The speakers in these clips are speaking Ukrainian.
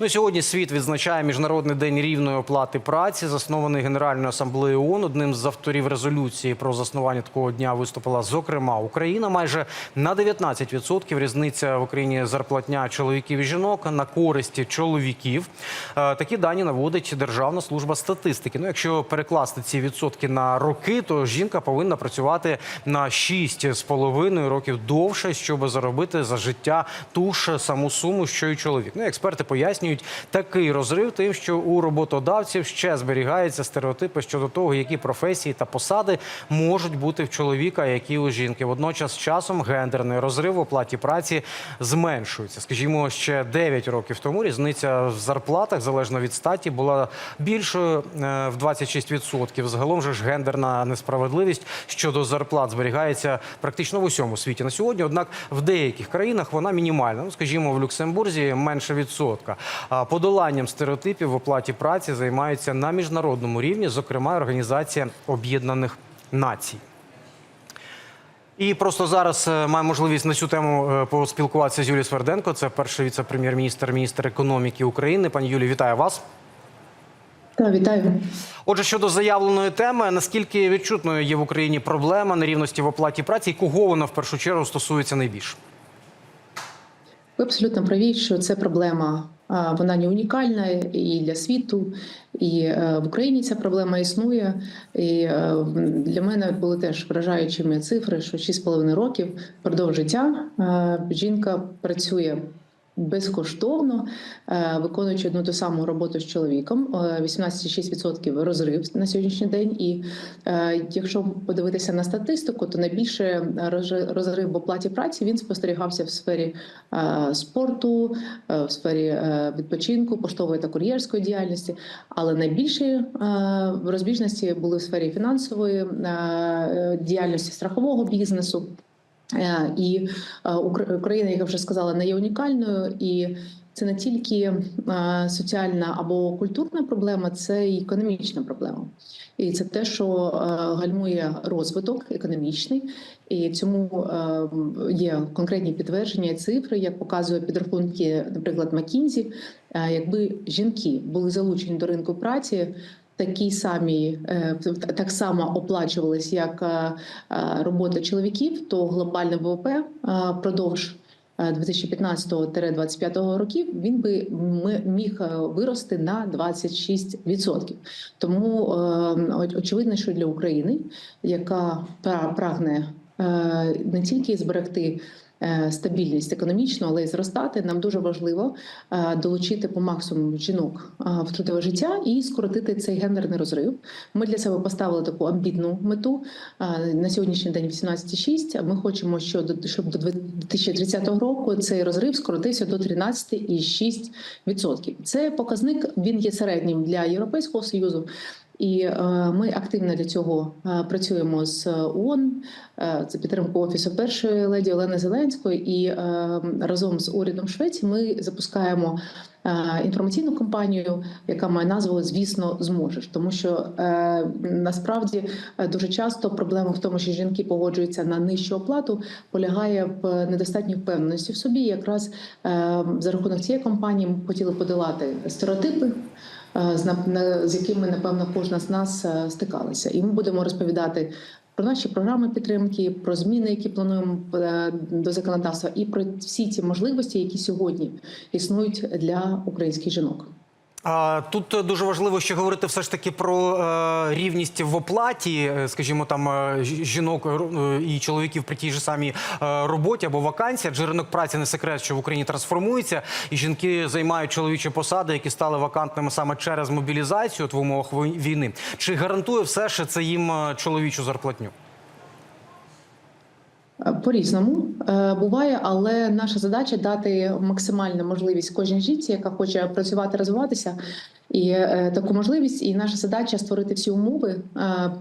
Ну, сьогодні світ відзначає міжнародний день рівної оплати праці, заснований Генеральною асамблеєю ООН. Одним з авторів резолюції про заснування такого дня виступила зокрема Україна. Майже на 19% різниця в Україні зарплатня чоловіків і жінок на користь чоловіків. Е, Такі дані наводить Державна служба статистики. Ну, якщо перекласти ці відсотки на роки, то жінка повинна працювати на 6,5 років довше, щоб заробити за життя ту ж саму суму, що й чоловік. Ну, експерти пояснюють такий розрив тим, що у роботодавців ще зберігаються стереотипи щодо того, які професії та посади можуть бути в чоловіка, які у жінки. Водночас часом гендерний розрив в оплаті праці зменшується. Скажімо, ще 9 років тому різниця в зарплатах залежно від статі була більшою е, в 26%. Загалом же ж гендерна несправедливість щодо зарплат зберігається практично в усьому світі на сьогодні. Однак в деяких країнах вона мінімальна. Ну, скажімо, в Люксембурзі менше відсотка. Подоланням стереотипів в оплаті праці займаються на міжнародному рівні, зокрема Організація Об'єднаних Націй. І просто зараз е, маємо можливість на цю тему е, поспілкуватися з Юлією Сверденко. Це перший віце-прем'єр-міністр, міністр економіки України. Пані Юлі, вітаю вас. Так, вітаю. Отже, щодо заявленої теми, наскільки відчутною є в Україні проблема нерівності в оплаті праці, і кого вона в першу чергу стосується найбільше? Ви абсолютно праві, що це проблема. Вона не унікальна і для світу, і е, в Україні ця проблема існує. І е, для мене були теж вражаючими цифри, що 6,5 років впродовж життя е, жінка працює безкоштовно, е, виконуючи одну ту саму роботу з чоловіком. Е, 18,6% розрив на сьогоднішній день. І е, якщо подивитися на статистику, то найбільше розри- розрив в оплаті праці він спостерігався в сфері е, спорту, е, в сфері е, відпочинку, поштової та кур'єрської діяльності. Але найбільші е, розбіжності були в сфері фінансової е, діяльності страхового бізнесу. Е, І е, Україна, як я вже сказала, не є унікальною, і це не тільки е, соціальна або культурна проблема, це і економічна проблема. І це те, що гальмує розвиток економічний, і цьому є конкретні підтвердження і цифри, як показує підрахунки, наприклад, е, якби жінки були залучені до ринку праці. Такі самі е, так само оплачувались, як е, е, робота чоловіків, то глобальне ВВП впродовж е, 2015-2025 років він би міг вирости на 26%. Тому очевидно, що для України, яка пра- прагне не тільки зберегти стабільність економічну, але й зростати, нам дуже важливо е, долучити по максимуму жінок е, в трудове життя і скоротити цей гендерний розрив. Ми для себе поставили таку амбітну мету е, на сьогоднішній день 18,6. а Ми хочемо, щоб до 2030 року цей розрив скоротився до 13,6%. Це показник. Він є середнім для Європейського союзу. І е, ми активно для цього е, працюємо з ООН, е, за підтримку офісу першої леді Олени Зеленської, і разом з урядом Швеції ми запускаємо інформаційну кампанію, яка має назву Звісно, зможеш, тому що е, насправді е, дуже часто проблема в тому, що жінки погоджуються на нижчу оплату, полягає в недостатній впевненості в собі. Якраз е, за рахунок цієї кампанії ми хотіли подолати стереотипи е, з якими напевно кожна з нас е, стикалася, і ми будемо розповідати. Про наші програми підтримки, про зміни, які плануємо е, до законодавства, і про всі ці можливості, які сьогодні існують для українських жінок. Тут е, дуже важливо ще говорити все ж таки про е, рівність в оплаті, е, скажімо, там жінок і чоловіків при тій же самій роботі або вакансії. Адже ринок праці не секрет, що в Україні трансформується, і жінки займають чоловічі посади, які стали вакантними саме через мобілізацію от в умовах війни. Чи гарантує все ж це їм чоловічу зарплатню? Е, По-різному е, буває, але наша задача дати максимальну можливість кожній жінці, яка хоче працювати, розвиватися, і е, таку можливість. І наша задача створити всі умови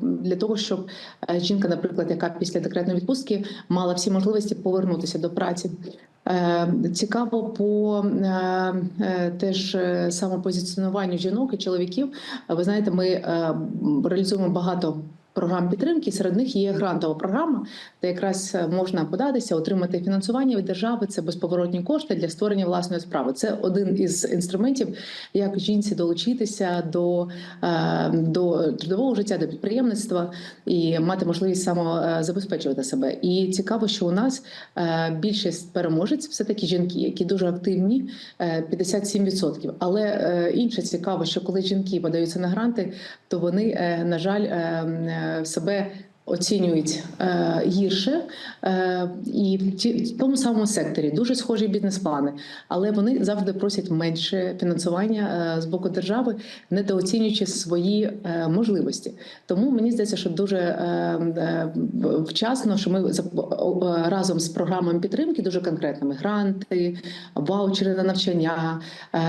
для того, щоб жінка, наприклад, яка після декретної відпустки мала всі можливості повернутися до праці. Цікаво по теж самопозиціонуванню жінок і чоловіків. Ви знаєте, ми реалізуємо багато програм підтримки. Серед них є грантова програма, де якраз е, можна податися, отримати фінансування від держави. Це безповоротні кошти для створення власної справи. Це один із інструментів, як жінці долучитися до, е, до трудового життя, до підприємництва і мати можливість самозабезпечувати себе. І цікаво, що у нас е, більшість переможець все таки жінки, які дуже активні, е, 57%. Але е, інше цікаво, що коли жінки подаються на гранти, то вони, е, на жаль, е, е, себе. Оцінюють е, гірше е, і в, ті, тому самому секторі дуже схожі бізнес-плани, але вони завжди просять менше фінансування е, з боку держави, недооцінюючи свої е, можливості. Тому мені здається, що дуже е, е, вчасно, що ми разом з програмами підтримки, дуже конкретними гранти, ваучери на навчання. е,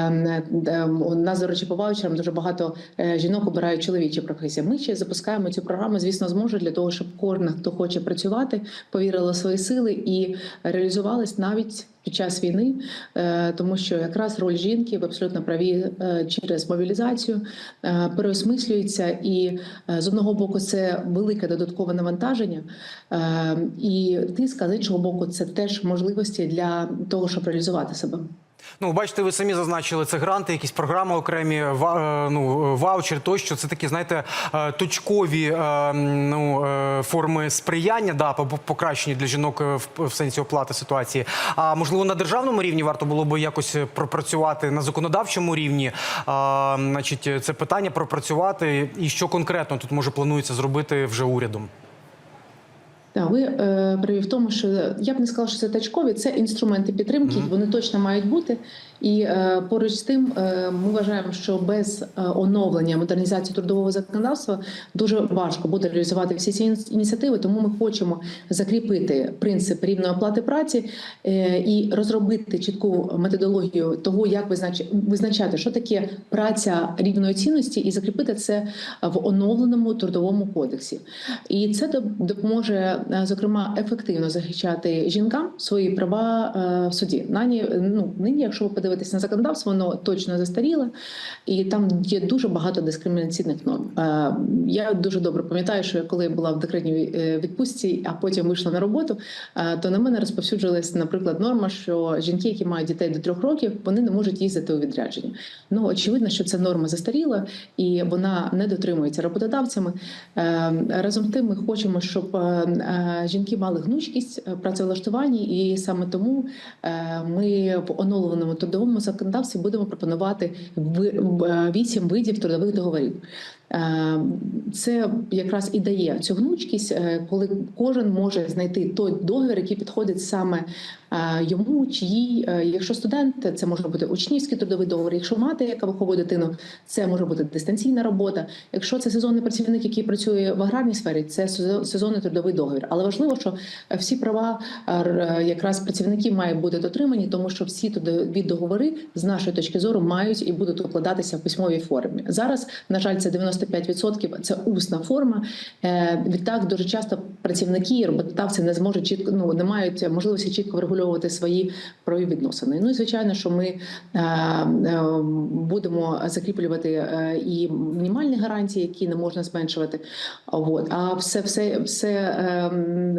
е, У нас, до речі, по ваучерам дуже багато е, жінок обирають чоловічі професії. Ми ще запускаємо цю програму, звісно, зможе для того, щоб кожна, хто хоче працювати, повірила в свої сили і реалізувалась навіть. Під час війни, е, тому що якраз роль жінки ви абсолютно праві е, через мобілізацію е, переосмислюється, і з одного боку це велике додаткове навантаження, і тиск, а з іншого боку, це теж можливості для того, щоб реалізувати себе. Ну, бачите, ви самі зазначили це гранти, якісь програми окремі, е, ну, ваучер тощо. Це такі, знаєте, е, точкові е, ну, е, форми сприяння, да, по- по- покращення для жінок е, в, сенсі оплати ситуації. А можливо, на державному рівні варто було би якось пропрацювати на законодавчому рівні. А, значить, це питання пропрацювати. І що конкретно тут може планується зробити вже урядом? Так, ви е, праві в тому, що я б не сказала, що це тачкові, це інструменти підтримки, Мгм. вони точно мають бути. І е, поруч з тим, е, ми вважаємо, що без е, оновлення модернізації трудового законодавства дуже важко буде реалізувати всі ці ініціативи. Тому ми хочемо закріпити принцип рівної оплати праці і розробити чітку методологію того, як визнач- визначати, що таке праця рівної цінності, і закріпити це в оновленому трудовому кодексі. І це допоможе зокрема ефективно захищати жінкам свої права в суді. Нані ну нині, якщо ви подивитесь на законодавство, воно точно застаріле, і там є дуже багато дискримінаційних норм. Е, Я дуже добре пам'ятаю, що я коли була в декретній е, відпустці, а потім вийшла на роботу, е, то на мене розповсюджилась, наприклад, норма, що жінки, які мають дітей до трьох років, вони не можуть їздити у відрядження. Ну очевидно, що ця норма застаріла і вона не дотримується роботодавцями. Разом з тим, ми хочемо, щоб жінки мали гнучкість в працевлаштуванні, і саме тому ми в оновленому трудовому законодавстві будемо пропонувати е, вісім видів трудових договорів. Е, Це якраз і дає цю гнучкість, е, коли кожен може знайти той договір, який підходить саме е, йому чи їй. Якщо студент, це може бути учнівський трудовий договір. Якщо мати, яка виховує дитину, це може бути дистанційна робота. Якщо це сезонний працівник, який працює в аграрній сфері, це сезон- сезонний трудовий договір. Але важливо, що всі права якраз працівників мають бути дотримані, тому що всі трудові договори з нашої точки зору мають і будуть укладатися в письмовій формі. Зараз, на жаль, це 95% – це усна форма. Е, Відтак дуже часто працівники і роботодавці не зможуть чітко ну не мають можливості чітко врегульовувати свої правові відносини. Ну і звичайно, що ми е, е, будемо закріплювати і мінімальні гарантії, які не можна зменшувати. От а все, все, все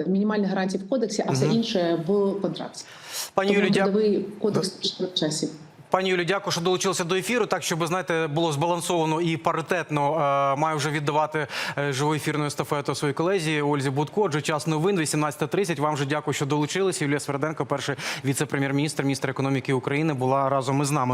мінімальні гарантії в кодексі, а все інше в контракті. Пані Тому Юлі, дя... кодекс точно в часі. Пані Юлі, дякую, що долучилися до ефіру. Так, щоб знаєте, було збалансовано і паритетно. Е, маю вже віддавати е, живу ефірну естафету своїй колезі Ользі Будко. Отже, час новин 18.30. Вам же дякую, що долучилися. Юлія Сверденко, перший віце-прем'єр-міністр, міністр економіки України, була разом із нами.